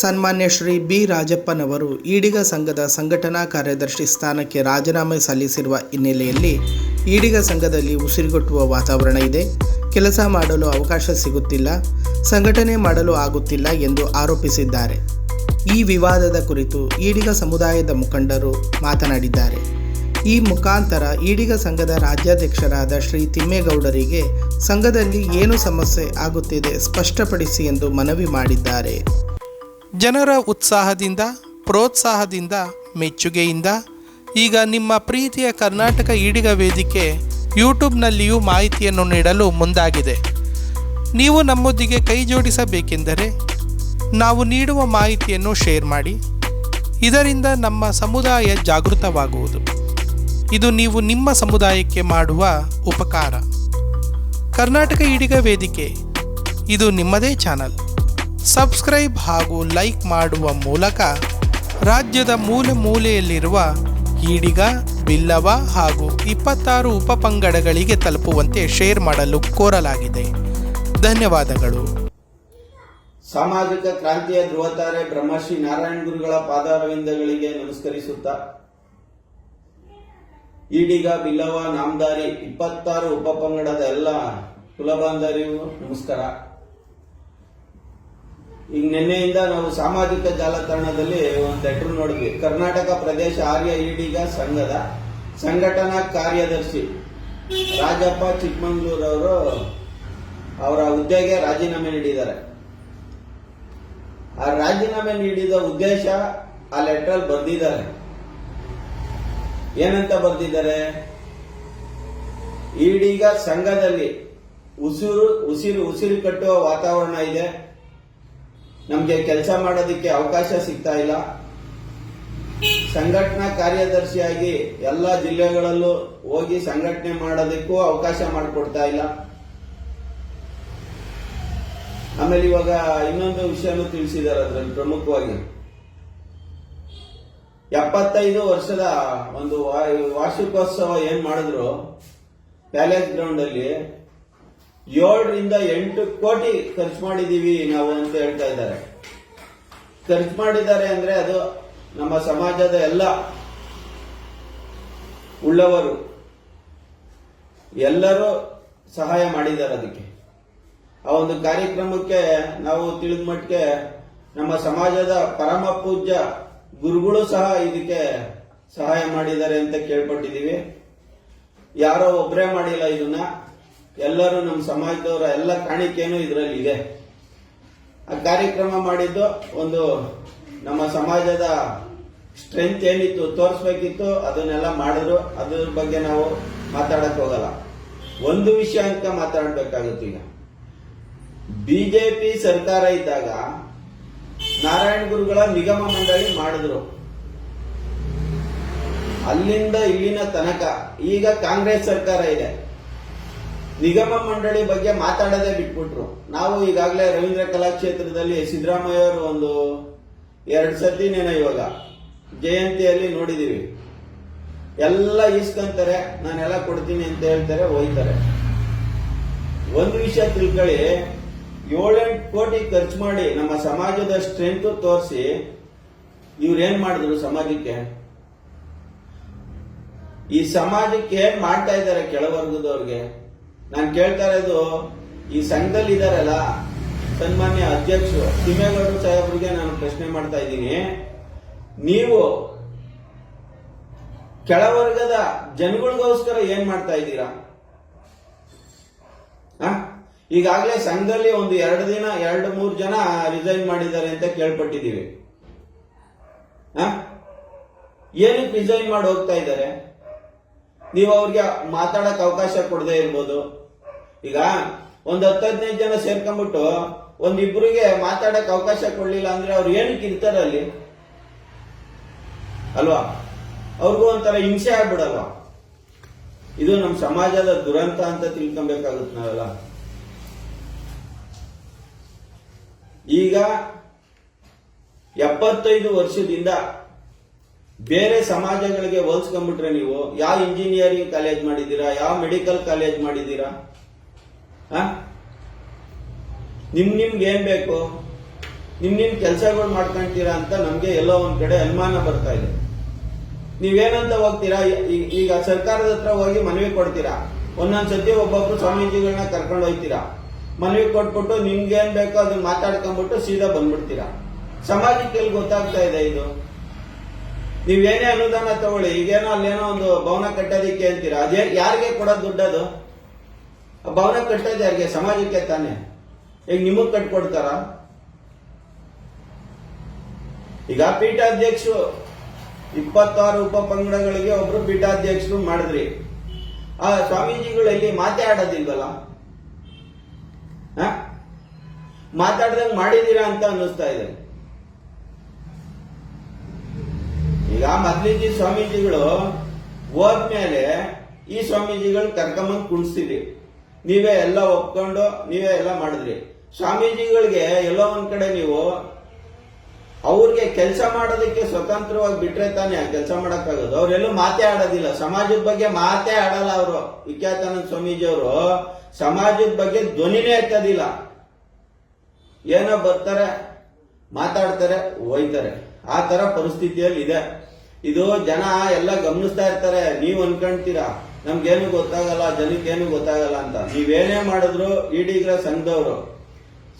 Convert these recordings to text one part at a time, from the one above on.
ಸನ್ಮಾನ್ಯ ಶ್ರೀ ಬಿ ರಾಜಪ್ಪನವರು ಈಡಿಗ ಸಂಘದ ಸಂಘಟನಾ ಕಾರ್ಯದರ್ಶಿ ಸ್ಥಾನಕ್ಕೆ ರಾಜೀನಾಮೆ ಸಲ್ಲಿಸಿರುವ ಹಿನ್ನೆಲೆಯಲ್ಲಿ ಈಡಿಗ ಸಂಘದಲ್ಲಿ ಉಸಿರುಗಟ್ಟುವ ವಾತಾವರಣ ಇದೆ. ಕೆಲಸ ಮಾಡಲು ಅವಕಾಶ ಸಿಗುತ್ತಿಲ್ಲ, ಸಂಘಟನೆ ಮಾಡಲು ಆಗುತ್ತಿಲ್ಲ ಎಂದು ಆರೋಪಿಸಿದ್ದಾರೆ. ಈ ವಿವಾದದ ಕುರಿತು ಈಡಿಗ ಸಮುದಾಯದ ಮುಖಂಡರು ಮಾತನಾಡಿದ್ದಾರೆ. ಈ ಮುಖಾಂತರ ಈಡಿಗ ಸಂಘದ ರಾಜ್ಯಾಧ್ಯಕ್ಷರಾದ ಶ್ರೀ ತಿಮ್ಮೇಗೌಡರಿಗೆ ಸಂಘದಲ್ಲಿ ಏನು ಸಮಸ್ಯೆ ಆಗುತ್ತಿದೆ ಸ್ಪಷ್ಟಪಡಿಸಿ ಎಂದು ಮನವಿ ಮಾಡಿದ್ದಾರೆ. ಜನರ ಉತ್ಸಾಹದಿಂದ, ಪ್ರೋತ್ಸಾಹದಿಂದ, ಮೆಚ್ಚುಗೆಯಿಂದ ಈಗ ನಿಮ್ಮ ಪ್ರೀತಿಯ ಕರ್ನಾಟಕ ಈಡಿಗ ವೇದಿಕೆ ಯೂಟ್ಯೂಬ್ನಲ್ಲಿಯೂ ಮಾಹಿತಿಯನ್ನು ನೀಡಲು ಮುಂದಾಗಿದೆ. ನೀವು ನಮ್ಮೊಂದಿಗೆ ಕೈ ಜೋಡಿಸಬೇಕೆಂದರೆ ನಾವು ನೀಡುವ ಮಾಹಿತಿಯನ್ನು ಶೇರ್ ಮಾಡಿ. ಇದರಿಂದ ನಮ್ಮ ಸಮುದಾಯ ಜಾಗೃತವಾಗುವುದು. ಇದು ನೀವು ನಿಮ್ಮ ಸಮುದಾಯಕ್ಕೆ ಮಾಡುವ ಉಪಕಾರ. ಕರ್ನಾಟಕ ಈಡಿಗ ವೇದಿಕೆ, ಇದು ನಿಮ್ಮದೇ ಚಾನಲ್. ಸಬ್ಸ್ಕ್ರೈಬ್ ಹಾಗೂ ಲೈಕ್ ಮಾಡುವ ಮೂಲಕ ರಾಜ್ಯದ ಮೂಲೆ ಮೂಲೆಯಲ್ಲಿರುವ ಈಡಿಗ, ಬಿಲ್ಲವ ಹಾಗೂ ಇಪ್ಪತ್ತಾರು ಉಪಪಂಗಡಗಳಿಗೆ ತಲುಪುವಂತೆ ಶೇರ್ ಮಾಡಲು ಕೋರಲಾಗಿದೆ. ಧನ್ಯವಾದಗಳು. ಸಾಮಾಜಿಕ ಕ್ರಾಂತಿಯ ಧ್ರುವತಾರೆ ಬ್ರಹ್ಮಶ್ರೀ ನಾರಾಯಣ ಗುರುಗಳ ಪಾದಾರವಿಂದಗಳಿಗೆ ನಮಸ್ಕರಿಸುತ್ತಾ ಈಡಿಗ, ಬಿಲ್ಲವ ನಾಮದಾರಿ ಇಪ್ಪತ್ತಾರು ಉಪಪಂಗಡದ ಎಲ್ಲ ಕುಲಬಾಂಧರಿಗೂ ನಮಸ್ಕಾರ. ಈಗ ನಿನ್ನೆಯಿಂದ ನಾವು ಸಾಮಾಜಿಕ ಜಾಲತಾಣದಲ್ಲಿ ಒಂದು ಲೆಟರ್ ನೋಡಿದ್ವಿ. ಕರ್ನಾಟಕ ಪ್ರದೇಶ ಆರ್ಯ ಈಡೀಗ ಸಂಘದ ಸಂಘಟನಾ ಕಾರ್ಯದರ್ಶಿ ರಾಜಪ್ಪ ಚಿಕ್ಕಮಂಗ್ಳೂರವರು ಅವರ ಹುದ್ದೆಗೆ ರಾಜೀನಾಮೆ ನೀಡಿದ್ದಾರೆ. ಆ ರಾಜೀನಾಮೆ ನೀಡಿದ ಉದ್ದೇಶ ಆ ಲೆಟರ್ ಬರೆದಿದ್ದಾರೆ. ಏನಂತ ಬರೆದಿದ್ದಾರೆ? ಈಡೀಗ ಸಂಘದಲ್ಲಿ ಉಸಿರು ಉಸಿರು ಉಸಿರು ಕಟ್ಟುವ ವಾತಾವರಣ ಇದೆ. ನಮ್ಗೆ ಕೆಲಸ ಮಾಡೋದಕ್ಕೆ ಅವಕಾಶ ಸಿಗ್ತಾ ಇಲ್ಲ. ಸಂಘಟನಾ ಕಾರ್ಯದರ್ಶಿಯಾಗಿ ಎಲ್ಲ ಜಿಲ್ಲೆಗಳಲ್ಲೂ ಹೋಗಿ ಸಂಘಟನೆ ಮಾಡೋದಕ್ಕೂ ಅವಕಾಶ ಮಾಡಿಕೊಡ್ತಾ ಇಲ್ಲ. ಆಮೇಲೆ ಇವಾಗ ಇನ್ನೊಂದು ವಿಷಯನೂ ತಿಳಿಸಿದ್ದಾರೆ ಅದರಲ್ಲಿ ಪ್ರಮುಖವಾಗಿ. ಎಪ್ಪತ್ತೈದು ವರ್ಷದ ಒಂದು ವಾರ್ಷಿಕೋತ್ಸವ ಏನ್ ಮಾಡಿದ್ರು? ಪ್ಯಾಲೇಸ್ ಗ್ರೌಂಡ್ ಅಲ್ಲಿ ಏಳರಿಂದ ಎಂಟು ಕೋಟಿ ಖರ್ಚು ಮಾಡಿದೀವಿ ನಾವು ಅಂತ ಹೇಳ್ತಾ ಇದ್ದಾರೆ. ಖರ್ಚು ಮಾಡಿದ್ದಾರೆ ಅಂದ್ರೆ ಅದು ನಮ್ಮ ಸಮಾಜದ ಎಲ್ಲ ಉಳ್ಳವರು, ಎಲ್ಲರೂ ಸಹಾಯ ಮಾಡಿದ್ದಾರೆ ಅದಕ್ಕೆ. ಆ ಒಂದು ಕಾರ್ಯಕ್ರಮಕ್ಕೆ ನಾವು ತಿಳಿದ ಮಟ್ಟಿಗೆ ನಮ್ಮ ಸಮಾಜದ ಪರಮ ಪೂಜ್ಯ ಗುರುಗಳು ಸಹ ಇದಕ್ಕೆ ಸಹಾಯ ಮಾಡಿದ್ದಾರೆ ಅಂತ ಕೇಳ್ಪಟ್ಟಿದ್ದೀವಿ ಯಾರೋ ಒಬ್ಬರೇ ಮಾಡಿಲ್ಲ ಇದನ್ನ. ಎಲ್ಲರೂ ನಮ್ಮ ಸಮಾಜದವರ ಎಲ್ಲ ಕಾಣಿಕೆಯೂ ಇದರಲ್ಲಿ ಇದೆ. ಆ ಕಾರ್ಯಕ್ರಮ ಮಾಡಿದ್ದು ಒಂದು ನಮ್ಮ ಸಮಾಜದ ಸ್ಟ್ರೆಂತ್ ಏನಿತ್ತು, ತೋರಿಸ್ಬೇಕಿತ್ತು, ಅದನ್ನೆಲ್ಲ ಮಾಡಿದ್ರು. ಅದ್ರ ಬಗ್ಗೆ ನಾವು ಮಾತಾಡಕ್ ಹೋಗಲ್ಲ. ಒಂದು ವಿಷಯ ಅಂತ ಮಾತಾಡಬೇಕಾಗುತ್ತೆ ಈಗ. ಬಿಜೆಪಿ ಸರ್ಕಾರ ಇದ್ದಾಗ ನಾರಾಯಣ ಗುರುಗಳ ನಿಗಮ ಮಂಡಳಿ ಮಾಡಿದ್ರು. ಅಲ್ಲಿಂದ ಇಲ್ಲಿನ ತನಕ ಈಗ ಕಾಂಗ್ರೆಸ್ ಸರ್ಕಾರ ಇದೆ. ನಿಗಮ ಮಂಡಳಿ ಬಗ್ಗೆ ಮಾತಾಡೋದೇ ಬಿಟ್ಬಿಟ್ರು. ನಾವು ಈಗಾಗಲೇ ರವೀಂದ್ರ ಕಲಾಕ್ಷೇತ್ರದಲ್ಲಿ ಸಿದ್ದರಾಮಯ್ಯ ಅವರು ಒಂದು ಎರಡು ಸತಿನೇನೋ ಇವಾಗ. ಜಯಂತಿಯಲ್ಲಿ ನೋಡಿದ್ದೀವಿ ಎಲ್ಲ ಇಸ್ಕೊಂತಾರೆ ನಾನೆಲ್ಲ ಕೊಡ್ತೀನಿ ಅಂತ ಹೇಳ್ತಾರೆ, ಹೋಯ್ತಾರೆ. ಒಂದು ವಿಷಯ ತಿಳ್ಕೊಳ್ಳಿ. ಏಳೆಂಟು ಕೋಟಿ ಖರ್ಚು ಮಾಡಿ ನಮ್ಮ ಸಮಾಜದ ಸ್ಟ್ರೆಂತ್ ತೋರಿಸಿ ಇವ್ರೇನ್ ಮಾಡಿದ್ರು ಸಮಾಜಕ್ಕೆ? ಈ ಸಮಾಜಕ್ಕೆ ಏನ್ ಮಾಡ್ತಾ ಇದ್ದಾರೆ ಕೆಳವರ್ಗದವ್ರಿಗೆ? ನಾನು ಕೇಳ್ತಾ ಇರೋದು ಈ ಸಂಘದಲ್ಲಿ ಇದಾರಲ್ಲ, ಸನ್ಮಾನ್ಯ ಅಧ್ಯಕ್ಷರು, ತಿಮ್ಮೇಗೌಡರು ಸಾಹೇಬ್ರಿಗೆ ನಾನು ಪ್ರಶ್ನೆ ಮಾಡ್ತಾ ಇದ್ದೀನಿ. ನೀವು ಕೆಳವರ್ಗದ ಜನಗಳಿಗೋಸ್ಕರ ಏನ್ ಮಾಡ್ತಾ ಇದ್ದೀರಾ? ಈಗಾಗಲೇ ಸಂಘದಲ್ಲಿ ಒಂದು ಎರಡು ದಿನ, ಎರಡು ಮೂರು ಜನ ರಿಸೈನ್ ಮಾಡಿದ್ದಾರೆ ಅಂತ ಕೇಳ್ಪಟ್ಟಿದ್ದೀವಿ? ಏನಕ್ಕೆ ರಿಸೈನ್ ಮಾಡಿ ಹೋಗ್ತಾ ಇದ್ದಾರೆ? ನೀವು ಅವ್ರಿಗೆ ಮಾತಾಡಕ್ ಅವಕಾಶ ಕೊಡದೇ ಇರ್ಬೋದು. ಈಗ ಒಂದ್ ಹದಿನೈದು ಜನ ಸೇರ್ಕೊಂಡ್ಬಿಟ್ಟು ಒಂದಿಬ್ಬರಿಗೆ ಮಾತಾಡಕ್ ಅವಕಾಶ ಕೊಡ್ಲಿಲ್ಲ ಅಂದ್ರೆ ಅವ್ರು ಏನಕ್ಕೆ ಇರ್ತಾರ ಅಲ್ಲಿ? ಅಲ್ವಾ? ಅವ್ರಿಗೂ ಒಂಥರ ಹಿಂಸೆ ಆಗ್ಬಿಡಲ್ವಾ? ಇದು ನಮ್ಮ ಸಮಾಜದ ದುರಂತ ಅಂತ ತಿಳ್ಕೊಬೇಕಾಗುತ್ತೆ ನಾವೆಲ್ಲ. ಈಗ ಎಪ್ಪತ್ತೈದು ವರ್ಷದಿಂದ ಬೇರೆ ಸಮಾಜಗಳಿಗೆ ಹೋಲ್ಸ್ಕೊಂಡ್ಬಿಟ್ರೆ ನೀವು, ಯಾವ ಇಂಜಿನಿಯರಿಂಗ್ ಕಾಲೇಜ್ ಮಾಡಿದ್ದೀರಾ, ಯಾವ ಮೆಡಿಕಲ್ ಕಾಲೇಜ್ ಮಾಡಿದ್ದೀರಾ? ನಿಮ್ ನಿಮ್ಗೆ ಏನ್ ಬೇಕು? ನಿಮ್ ನಿಮ್ ಕೆಲಸಗಳು ಮಾಡ್ಕೊಂತೀರಾ ಅಂತ ನಮ್ಗೆ ಎಲ್ಲೋ ಒಂದ್ ಕಡೆ ಅನುಮಾನ ಬರ್ತಾ ಇದೆ. ನೀವೇನಂತ ಹೋಗ್ತೀರಾ? ಈಗ ಸರ್ಕಾರದ ಹತ್ರ ಹೋಗಿ ಮನವಿ ಕೊಡ್ತೀರಾ? ಒಂದೊಂದ್ ಸತಿ ಒಬ್ಬೊಬ್ರು ಸ್ವಾಮೀಜಿಗಳನ್ನ ಕರ್ಕೊಂಡು ಹೋಗ್ತೀರಾ ಮನವಿ ಕೊಟ್ಬಿಟ್ಟು ನಿಮ್ಗೆ ಏನ್ ಬೇಕೋ ಅದನ್ನ ಮಾತಾಡ್ಕೊಂಡ್ಬಿಟ್ಟು ಸೀದಾ ಬಂದ್ಬಿಡ್ತೀರಾ? ಸಮಾಜಕ್ಕೆ ಎಲ್ಲಿ ಗೊತ್ತಾಗ್ತಾ ಇದೆ ಇದು. ನೀವೇನೇ ಅನುದಾನ ತಗೊಳ್ಳಿ, ಈಗೇನೋ ಅಲ್ಲೇನೋ ಒಂದು ಭವನ ಕಟ್ಟೋದಿಕ್ಕೆ ಅಂತೀರಾ? ಅದೇ ಯಾರಿಗೆ ಕೊಡೋದು ದುಡ್ಡದು? ಆ ಕಟ್ತಾ ಕಟ್ಟೋದು ಯಾರಿಗೆ? ಸಮಾಜಕ್ಕೆ ತಾನೆ. ಈಗ ನಿಮಗ್ ಕಟ್ಕೊಡ್ತಾರ? ಈಗ ಪೀಠಾಧ್ಯಕ್ಷರು ಇಪ್ಪತ್ತಾರು ಉಪ ಪಂಗಡಗಳಿಗೆ ಒಬ್ರು ಪೀಠಾಧ್ಯಕ್ಷರು ಮಾಡಿದ್ರಿ. ಆ ಸ್ವಾಮೀಜಿಗಳಲ್ಲಿ ಮಾತೇ ಆಡೋದಿಲ್ವಲ್ಲ ಹ? ಮಾತಾಡ್ದಂಗ್ ಮಾಡಿದೀರಾ ಅಂತ ಅನ್ನಿಸ್ತಾ ಇದೆ. ಈಗ ಮೊದ್ಲಿದ್ದ ಸ್ವಾಮೀಜಿಗಳು ಹೋದ್ಮೇಲೆ ಈ ಸ್ವಾಮೀಜಿಗಳು ಕರ್ಕೊಂಬಂದು ಕುಣಿಸ್ತೀರಿ ನೀವೇ ಎಲ್ಲ ಒಪ್ಕೊಂಡು ನೀವೇ ಎಲ್ಲ ಮಾಡಿದ್ರಿ. ಸ್ವಾಮೀಜಿಗಳಿಗೆ ಎಲ್ಲೋ ಒಂದ್ ಕಡೆ ನೀವು ಅವ್ರಿಗೆ ಕೆಲಸ ಮಾಡೋದಕ್ಕೆ ಸ್ವತಂತ್ರವಾಗಿ ಬಿಟ್ರೆ ತಾನೇ ಕೆಲಸ ಮಾಡೋಕ್ಕಾಗೋದು. ಅವರೆಲ್ಲೂ ಮಾತೇ ಆಡೋದಿಲ್ಲ. ಸಮಾಜದ ಬಗ್ಗೆ ಮಾತೇ ಆಡಲ್ಲ ಅವರು. ವಿಖ್ಯಾತಾನಂದ ಸ್ವಾಮೀಜಿ ಅವರು ಸಮಾಜದ ಬಗ್ಗೆ ಧ್ವನಿನೇ ಎತ್ತೋದಿಲ್ಲ. ಏನೋ ಬರ್ತಾರೆ, ಮಾತಾಡ್ತಾರೆ ಹೋಯ್ತಾರೆ ಆ ತರ ಪರಿಸ್ಥಿತಿಯಲ್ಲಿ ಇದೆ ಇದು ಜನ ಎಲ್ಲ ಗಮನಿಸ್ತಾ ಇರ್ತಾರೆ. ನೀವು ಅನ್ಕೊಂತೀರಾ? ನಮ್ಗೇನು ಗೊತ್ತಾಗಲ್ಲ, ಜನಕ್ಕೇನು ಗೊತ್ತಾಗಲ್ಲ ಅಂತ. ನೀವೇನೇ ಮಾಡಿದ್ರು ಈಡೀಗ್ರ ಸಂಘದವರು.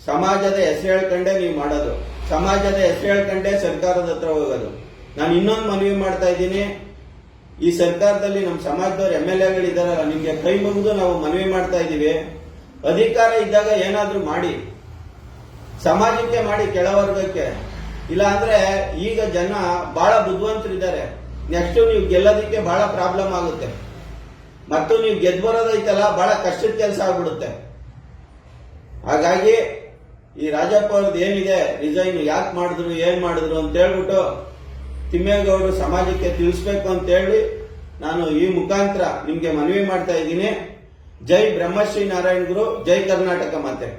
ಸಮಾಜದ ಹೆಸರು ಹೇಳ್ಕಂಡೆ ನೀವು ಮಾಡೋದು. ಸಮಾಜದ ಹೆಸರು ಹೇಳ್ಕಂಡೆ ಸರ್ಕಾರದ ಹತ್ರ ಹೋಗೋದು. ನಾನು ಇನ್ನೊಂದು ಮನವಿ ಮಾಡ್ತಾ ಇದ್ದೀನಿ. ಈ ಸರ್ಕಾರದಲ್ಲಿ ನಮ್ಮ ಸಮಾಜದವ್ರು ಎಂ ಎಲ್ ಎಗಳಿದಾರಲ್ಲ, ನಿಮ್ಗೆ ಕೈ ಮುಗಿದು ನಾವು ಮನವಿ ಮಾಡ್ತಾ ಇದ್ದೀವಿ. ಅಧಿಕಾರ ಇದ್ದಾಗ ಏನಾದ್ರೂ ಮಾಡಿ. ಸಮಾಜಕ್ಕೆ ಮಾಡಿ ಕೆಳವರ್ಗಕ್ಕೆ. ಇಲ್ಲ ಅಂದ್ರೆ ಈಗ ಜನ ಬಹಳ ಬುದ್ಧಿವಂತರಿದ್ದಾರೆ. ನೆಕ್ಸ್ಟ್ ನೀವು ಗೆಲ್ಲೋದಕ್ಕೆ ಬಹಳ ಪ್ರಾಬ್ಲಮ್ ಆಗುತ್ತೆ. ಮತ್ತು ನೀವು ಗೆದ್ದು ಬರೋದೈತಲ್ಲ, ಬಹಳ ಕಷ್ಟದ ಕೆಲಸ ಆಗ್ಬಿಡುತ್ತೆ. ಹಾಗಾಗಿ ಈ ರಾಜಪ್ಪ ಅವ್ರದ್ದು ಏನಿದೆ ರಿಸೈನ್ ಯಾಕೆ ಮಾಡಿದ್ರು, ಏನ್ ಮಾಡಿದ್ರು ಅಂತ ಹೇಳ್ಬಿಟ್ಟು ತಿಮ್ಮೇಗೌಡರು ಸಮಾಜಕ್ಕೆ ತಿಳಿಸ್ಬೇಕು ಅಂತ ಹೇಳಿ ನಾನು ಈ ಮುಖಾಂತರ ನಿಮ್ಗೆ ಮನವಿ ಮಾಡ್ತಾ ಇದ್ದೀನಿ. ಜೈ ಬ್ರಹ್ಮಶ್ರೀ ನಾರಾಯಣ ಗುರು, ಜೈ ಕರ್ನಾಟಕ ಮಾತೆ.